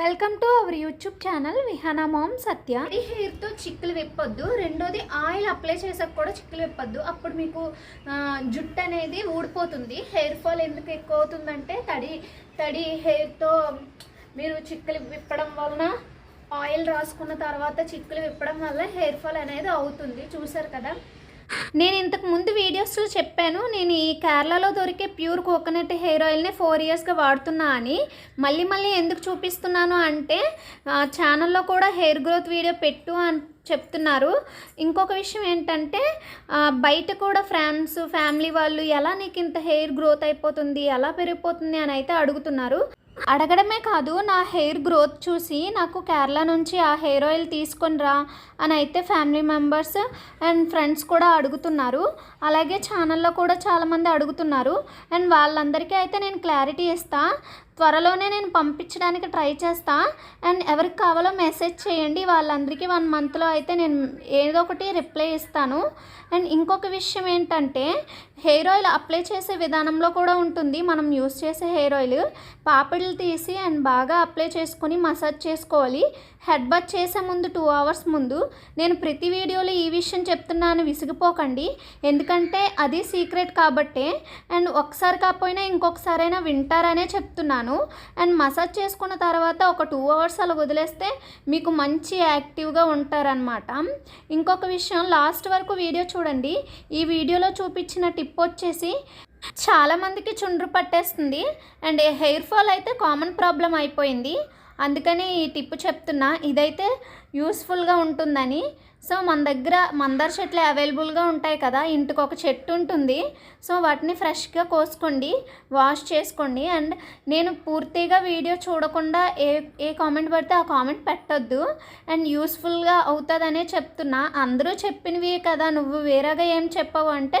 Welcome to our YouTube channel Vihana mom Satya. ఈ హెయిర్తో చిక్కులు విప్పొద్దు. రెండోది ఆయిల్ అప్లై చేసాక కూడా చిక్కులు విప్పొద్దు. అప్పుడు మీకు జుట్టు అనేది ఊడిపోతుంది. హెయిర్ ఫాల్ ఎందుకు ఎక్కువ అవుతుందంటే తడి తడి హెయిర్తో మీరు చిక్కులు విప్పడం వలన ఆయిల్ రాసుకున్న తర్వాత చిక్కులు విప్పడం వల్ల హెయిర్ ఫాల్ అనేది అవుతుంది. చూసారు కదా? నేను ఇంతకు ముందు వీడియోస్లో చెప్పాను నేను ఈ కేరళలో దొరికే ప్యూర్ కోకోనట్ హెయిర్ ఆయిల్ని ఫోర్ ఇయర్స్గా వాడుతున్నా అని. మళ్ళీ మళ్ళీ ఎందుకు చూపిస్తున్నాను అంటే ఛానల్లో కూడా హెయిర్ గ్రోత్ వీడియో పెట్టు అని చెప్తున్నారు. ఇంకొక విషయం ఏంటంటే బయట కూడా ఫ్రెండ్స్ ఫ్యామిలీ వాళ్ళు ఎలా నీకు ఇంత హెయిర్ గ్రోత్ అయిపోతుంది ఎలా పెరిగిపోతుంది అని అయితే అడుగుతున్నారు. అడగడమే కాదు నా హెయిర్ గ్రోత్ చూసి నాకు కేరళ నుంచి ఆ హెయిర్ ఆయిల్ తీసుకొని రా అని అయితే ఫ్యామిలీ మెంబర్స్ అండ్ ఫ్రెండ్స్ కూడా అడుగుతున్నారు. అలాగే ఛానల్లో కూడా చాలామంది అడుగుతున్నారు. అండ్ వాళ్ళందరికీ అయితే నేను క్లారిటీ ఇస్తా. త్వరలోనే నేను పంపించడానికి ట్రై చేస్తా. అండ్ ఎవరికి కావాలో మెసేజ్ చేయండి. వాళ్ళందరికీ వన్ మంత్లో అయితే నేను ఏదో ఒకటి రిప్లై ఇస్తాను. అండ్ ఇంకొక విషయం ఏంటంటే హెయిర్ ఆయిల్ అప్లై చేసే విధానంలో కూడా ఉంటుంది. మనం యూస్ చేసే హెయిర్ ఆయిల్ పాపిడ్లు తీసి అండ్ బాగా అప్లై చేసుకొని మసాజ్ చేసుకోవాలి. హెడ్ బత్ చేసే ముందు టూ అవర్స్ ముందు నేను ప్రతి వీడియోలో ఈ విషయం చెప్తున్నాను విసిగిపోకండి. ఎందుకంటే అది సీక్రెట్ కాబట్టే అండ్ ఒకసారి కాకపోయినా ఇంకొకసారైనా వింటారనే చెప్తున్నాను. అండ్ మసాజ్ చేసుకున్న తర్వాత ఒక టూ అవర్స్ అలా వదిలేస్తే మీకు మంచి యాక్టివ్గా ఉంటారనమాట ఇంకొక విషయం లాస్ట్ వరకు వీడియో చూడండి. ఈ వీడియోలో చూపించిన టిప్ వచ్చేసి చాలామందికి చుండ్రు పట్టేస్తుంది. అండ్ హెయిర్ ఫాల్ అయితే కామన్ ప్రాబ్లం అయిపోయింది. అందుకని ఈ టిప్ చెప్తున్నా. ఇదైతే యూస్ఫుల్గా ఉంటుందని. సో మన దగ్గర మందార చెట్లు అవైలబుల్గా ఉంటాయి కదా ఇంటికి ఒక చెట్టు ఉంటుంది. సో వాటిని ఫ్రెష్గా కోసుకోండి వాష్ చేసుకోండి. అండ్ నేను పూర్తిగా వీడియో చూడకుండా ఏ ఏ కామెంట్ పడితే ఆ కామెంట్ పెట్టొద్దు. అండ్ యూస్ఫుల్గా అవుతుందనే చెప్తున్నా. అందరూ చెప్పినవి కదా నువ్వు వేరేగా ఏం చెప్పావు అంటే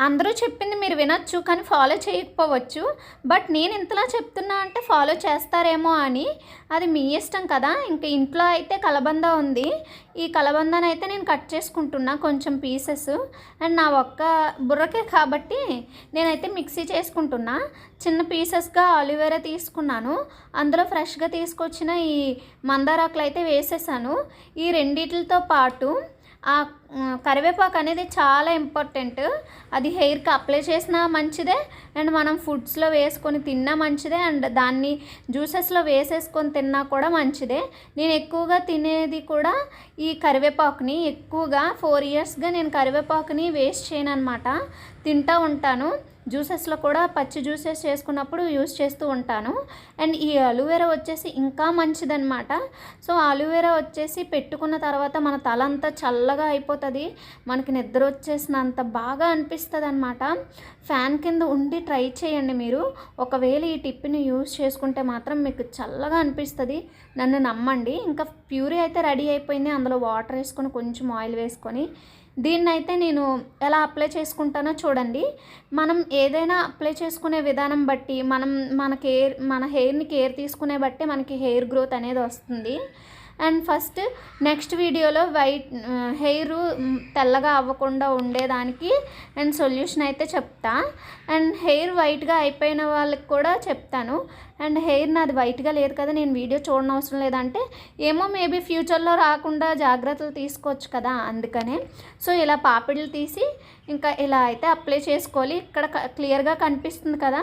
అందరూ చెప్పింది మీరు వినొచ్చు కానీ ఫాలో చేయకపోవచ్చు. బట్ నేను ఇంతలా చెప్తున్నా అంటే ఫాలో చేస్తారేమో అని. అది మీ ఇష్టం కదా. ఇంకా ఇంట్లో అయితే కలబంద ఉంది. ఈ కలబందాన్ని అయితే నేను కట్ చేసుకుంటున్నా కొంచెం పీసెస్ అండ్ నా ఒక్క బుర్రకే కాబట్టి నేనైతే మిక్సీ చేసుకుంటున్నా. చిన్న పీసెస్గా ఆలివేరా తీసుకున్నాను. అందులో ఫ్రెష్గా తీసుకొచ్చిన ఈ మందారాకులు అయితే వేసేసాను. ఈ రెండిటితో పాటు ఆ కరివేపాకు అనేది చాలా ఇంపార్టెంట్ అది హెయిర్కి అప్లై చేసినా మంచిదే. అండ్ మనం ఫుడ్స్లో వేసుకొని తిన్నా మంచిదే. అండ్ దాన్ని జ్యూసెస్లో వేసేసుకొని తిన్నా కూడా మంచిదే. నేను ఎక్కువగా తినేది కూడా ఈ కరివేపాకుని. ఎక్కువగా ఫోర్ ఇయర్స్గా నేను కరివేపాకుని వేస్ట్ చేయను అనమాట తింటూ ఉంటాను. జ్యూసెస్లో కూడా పచ్చి జ్యూసెస్ చేసుకున్నప్పుడు యూస్ చేస్తూ ఉంటాను. అండ్ ఈ అలోవెరా వచ్చేసి ఇంకా మంచిదన్నమాట. సో అలోవెరా వచ్చేసి పెట్టుకున్న తర్వాత మన తల అంతా చల్లగా అయిపోతుంది మనకి నిద్ర వచ్చేసినంత బాగా అనిపిస్తుంది అనమాట ఫ్యాన్ కింద ఉండి ట్రై చేయండి మీరు. ఒకవేళ ఈ టిప్ని యూస్ చేసుకుంటే మాత్రం మీకు చల్లగా అనిపిస్తుంది. నన్ను నమ్మండి. ఇంకా ప్యూరీ అయితే రెడీ అయిపోయింది. అందులో వాటర్ వేసుకొని కొంచెం ఆయిల్ వేసుకొని. దీన్ని అయితే నేను ఎలా అప్లై చేసుకుంటానో చూడండి. మనం ఏదైనా అప్లై చేసుకునే విధానం బట్టి మనం మన కేర్ మన హెయిర్ని కేర్ తీసుకునే బట్టి మనకి హెయిర్ గ్రోత్ అనేది వస్తుంది. అండ్ ఫస్ట్ నెక్స్ట్ వీడియోలో వైట్ హెయిర్ తెల్లగా అవ్వకుండా ఉండేదానికి అండ్ సొల్యూషన్ అయితే చెప్తా. అండ్ హెయిర్ వైట్గా అయిపోయిన వాళ్ళకి కూడా చెప్తాను. అండ్ హెయిర్ నాది వైట్గా లేదు కదా నేను వీడియో చూడనవసరం అవసరం లేదంటే ఏమో మేబీ ఫ్యూచర్లో రాకుండా జాగ్రత్తలు తీసుకోవచ్చు కదా అందుకనే. సో ఇలా పాపిడ్లు తీసి ఇంకా ఇలా అయితే అప్లై చేసుకోవాలి. ఇక్కడ క్లియర్గా కనిపిస్తుంది కదా.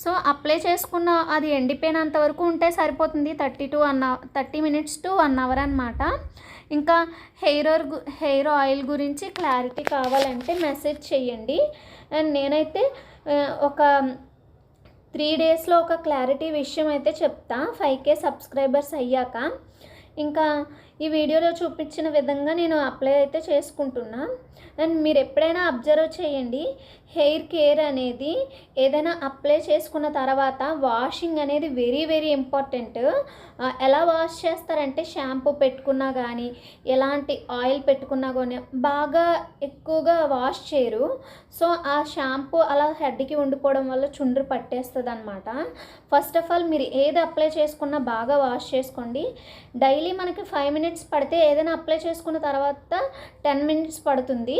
సో అప్లై చేసుకున్న అది ఎండిపోయినంత వరకు ఉంటే సరిపోతుంది thirty to one thirty minutes to one hour అనమాట ఇంకా హెయిర్ గు- హెయిర్ ఆయిల్ గురించి క్లారిటీ కావాలంటే మెసేజ్ చేయండి. అండ్ నేనైతే ఒక త్రీ డేస్లో ఒక క్లారిటీ విషయం అయితే చెప్తా. ఫైవ్ కే సబ్స్క్రైబర్స్ అయ్యాక. ఇంకా ఈ వీడియోలో చూపించిన విధంగా నేను అప్లై అయితే చేసుకుంటున్నా. అండ్ మీరు ఎప్పుడైనా అబ్జర్వ్ చేయండి హెయిర్ కేర్ అనేది ఏదైనా అప్లై చేసుకున్న తర్వాత వాషింగ్ అనేది వెరీ వెరీ ఇంపార్టెంట్. ఎలా వాష్ చేస్తారంటే షాంపూ పెట్టుకున్నా కానీ ఎలాంటి ఆయిల్ పెట్టుకున్నా కానీ బాగా ఎక్కువగా వాష్ చేయరు. సో ఆ షాంపూ అలా హెడ్కి ఉండిపోవడం వల్ల చుండ్రు పట్టేస్తుంది అనమాట ఫస్ట్ ఆఫ్ ఆల్ మీరు ఏది అప్లై చేసుకున్నా బాగా వాష్ చేసుకోండి. డైలీ మనకి ఫైవ్ మినిట్స్ పడితే ఏదైనా అప్లై చేసుకున్న తర్వాత టెన్ మినిట్స్ పడుతుంది.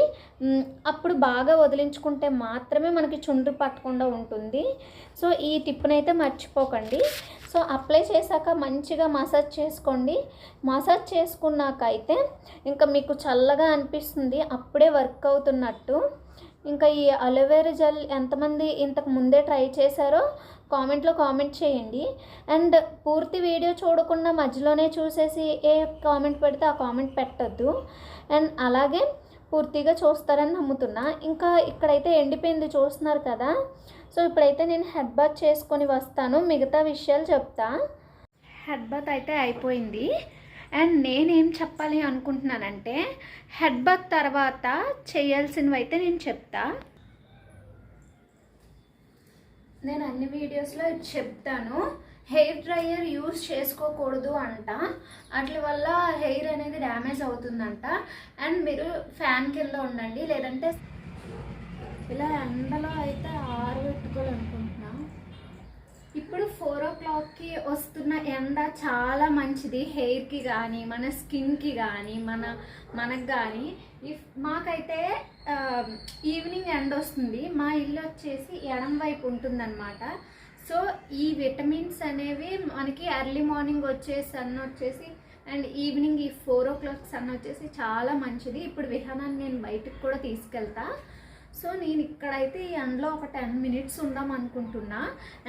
అప్పుడు బాగా వదిలించుకుంటే మాత్రమే మనకి చుండ్రు పట్టకుండా ఉంటుంది. సో ఈ టిప్నైతే మర్చిపోకండి. సో అప్లై చేశాక మంచిగా మసాజ్ చేసుకోండి. మసాజ్ చేసుకున్నాక అయితే ఇంకా మీకు చల్లగా అనిపిస్తుంది. అప్పుడే వర్క్ అవుతున్నట్టు. ఇంకా ఈ అలోవెరా జెల్ ఎంతమంది ఇంతకు ముందే ట్రై చేశారో కామెంట్లో కామెంట్ చేయండి. అండ్ పూర్తి వీడియో చూడకుండా మధ్యలోనే చూసేసి ఏ కామెంట్ పెడితే ఆ కామెంట్ పెట్టద్దు. అండ్ అలాగే పూర్తిగా చూస్తారని నమ్ముతున్నా. ఇంకా ఇక్కడైతే ఎండిపోయింది చూస్తున్నారు కదా. సో ఇప్పుడైతే నేను హెడ్ బాత్ చేసుకొని వస్తాను. మిగతా విషయాలు చెప్తా. హెడ్ బాత్ అయితే అయిపోయింది. అండ్ నేనేం చెప్పాలి అనుకుంటున్నానంటే హెడ్ బాత్ తర్వాత చేయాల్సినవి అయితే నేను చెప్తా. నేను అన్ని వీడియోస్లో చెప్తాను. హెయిర్ డ్రైయర్ యూస్ చేసుకోకూడదు అంట. వాటి వల్ల హెయిర్ అనేది డ్యామేజ్ అవుతుందంట. అండ్ మీరు ఫ్యాన్ కింద ఉండండి. లేదంటే ఇలా ఎండలో అయితే ఆరబెట్టుకోవాలనుకుంటున్నా. ఇప్పుడు ఫోర్ ఓ క్లాక్కి వస్తున్న ఎండ చాలా మంచిది హెయిర్కి కానీ మన స్కిన్కి కానీ మన మనకు కానీ ఇఫ్ మాకైతే ఈవినింగ్ ఎండ వస్తుంది మా ఇల్లు వచ్చేసి ఎడం వైపు ఉంటుందన్నమాట. సో ఈ విటమిన్స్ అనేవి మనకి ఎర్లీ మార్నింగ్ వచ్చే సన్ వచ్చేసి అండ్ ఈవినింగ్ ఈ ఫోర్ ఓ క్లాక్ సన్ వచ్చేసి చాలా మంచిది. ఇప్పుడు విహానాన్ని నేను బయటకు కూడా తీసుకెళ్తా. సో నేను ఇక్కడైతే ఈ ఎండలో ఒక టెన్ మినిట్స్ ఉందాం అనుకుంటున్నా.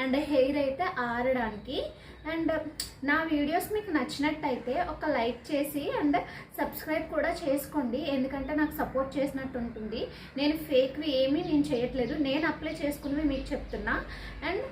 అండ్ హెయిర్ అయితే ఆరడానికి. అండ్ నా వీడియోస్ మీకు నచ్చినట్టయితే ఒక లైక్ చేసి అండ్ సబ్స్క్రైబ్ కూడా చేసుకోండి. ఎందుకంటే నాకు సపోర్ట్ చేసినట్టు ఉంటుంది. నేను ఫేక్వి ఏమీ నేను చేయట్లేదు. నేను అప్లై చేసుకున్నవి మీకు చెప్తున్నా. అండ్